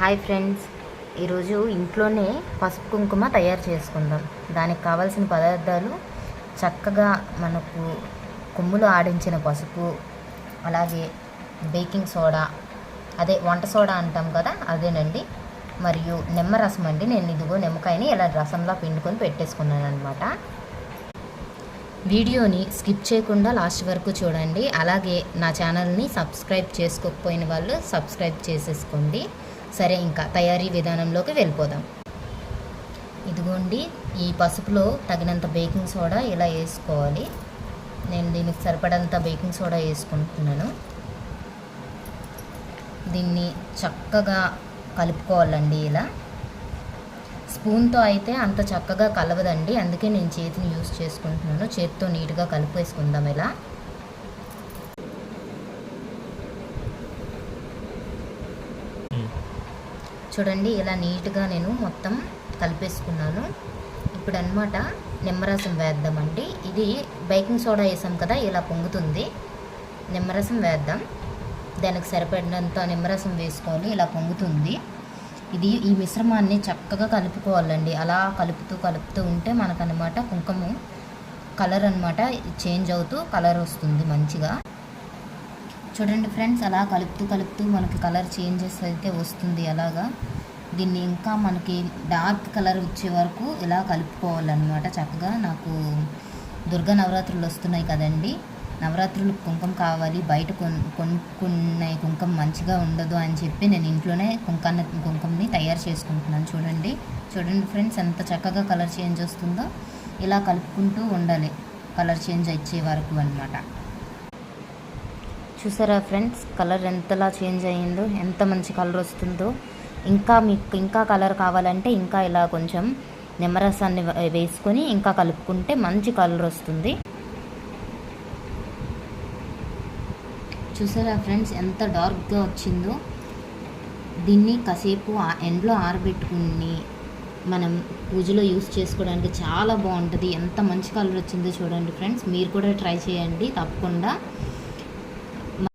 Hi friends. ఈరోజు ఇంట్లోనే పసుపు కుంకుమ తయారు చేసుకుందాం. దానికి కావాల్సిన పదార్థాలు చక్కగా మనకు కొమ్ములు ఆడించిన పసుపు అలాగే బేకింగ్ సోడా అదే వంట సోడా అంటాం కదా అదేనండి. మరియు నిమ్మరసం అండి. నేను ఇదిగో నిమ్మకాయని ఇలా రసంలో పిండుకొని పెట్టేసుకున్నాను అనమాట వీడియోని స్కిప్ చేయకుండా లాస్ట్ వరకు చూడండి. అలాగే నా ఛానల్ని సబ్స్క్రైబ్ చేసుకోకపోయిన వాళ్ళు సబ్స్క్రైబ్ చేసేసుకోండి. సరే ఇంకా తయారీ విధానంలోకి వెళ్ళిపోదాం. ఇదిగోండి ఈ పసుపులో తగినంత బేకింగ్ సోడా ఇలా వేసుకోవాలి. నేను దీనికి సరిపడంత బేకింగ్ సోడా వేసుకుంటున్నాను. దీన్ని చక్కగా కలుపుకోవాలండి ఇలా. స్పూన్తో అయితే అంత చక్కగా కలవదండి అందుకే నేను చేతిని యూస్ చేసుకుంటున్నాను. చేతితో నీట్గా కలిపేసుకుందాం ఇలా. చూడండి ఇలా నీట్గా నేను మొత్తం కలిపేసుకున్నాను. ఇప్పుడు అనమాట నిమ్మరసం వేద్దామండి. ఇది బేకింగ్ సోడా వేసాం కదా ఇలా పొంగుతుంది. నిమ్మరసం వేద్దాం. దానికి సరిపడినంత నిమ్మరసం వేసుకోవాలి ఇలా పొంగుతుంది. ఇది ఈ మిశ్రమాన్ని చక్కగా కలుపుకోవాలండి. అలా కలుపుతూ కలుపుతూ ఉంటే మనకనమాట కుంకుమ కలర్ అనమాట చేంజ్ అవుతూ కలర్ వస్తుంది మంచిగా. చూడండి ఫ్రెండ్స్ అలా కలుపుతూ కలుపుతూ మనకి కలర్ చేంజెస్ అయితే వస్తుంది అలాగా. దీన్ని ఇంకా మనకి డార్క్ కలర్ వచ్చే వరకు ఇలా కలుపుకోవాలన్నమాట. చక్కగా నాకు దుర్గా నవరాత్రులు వస్తున్నాయి కదండి. నవరాత్రులు కుంకుమ కావాలి బయట కొన్ కొనుక్కున్న కుంకుమ మంచిగా ఉండదు అని చెప్పి నేను ఇంట్లోనే కుంకాన్ని కుంకుమని తయారు చేసుకుంటున్నాను చూడండి. చూడండి ఫ్రెండ్స్ ఎంత చక్కగా కలర్ చేంజ్ వస్తుందో. ఇలా కలుపుకుంటూ ఉండాలి కలర్ చేంజ్ ఇచ్చే వరకు అనమాట చూసారా ఫ్రెండ్స్? కలర్ ఎంతలా చేంజ్ అయ్యిందో ఎంత మంచి కలర్ వస్తుందో. ఇంకా మీకు ఇంకా కలర్ కావాలంటే ఇంకా ఇలా కొంచెం నిమ్మరసాన్ని వేసుకొని ఇంకా కలుపుకుంటే మంచి కలర్ వస్తుంది. చూసారా ఫ్రెండ్స్? ఎంత డార్క్గా వచ్చిందో. దీన్ని కాసేపు ఆ- ఎండలో ఆరబెట్టుకుని మనం పూజలో యూస్ చేసుకోవడానికి చాలా బాగుంటుంది. ఎంత మంచి కలర్ వచ్చిందో చూడండి ఫ్రెండ్స్. మీరు కూడా ట్రై చేయండి తప్పకుండా.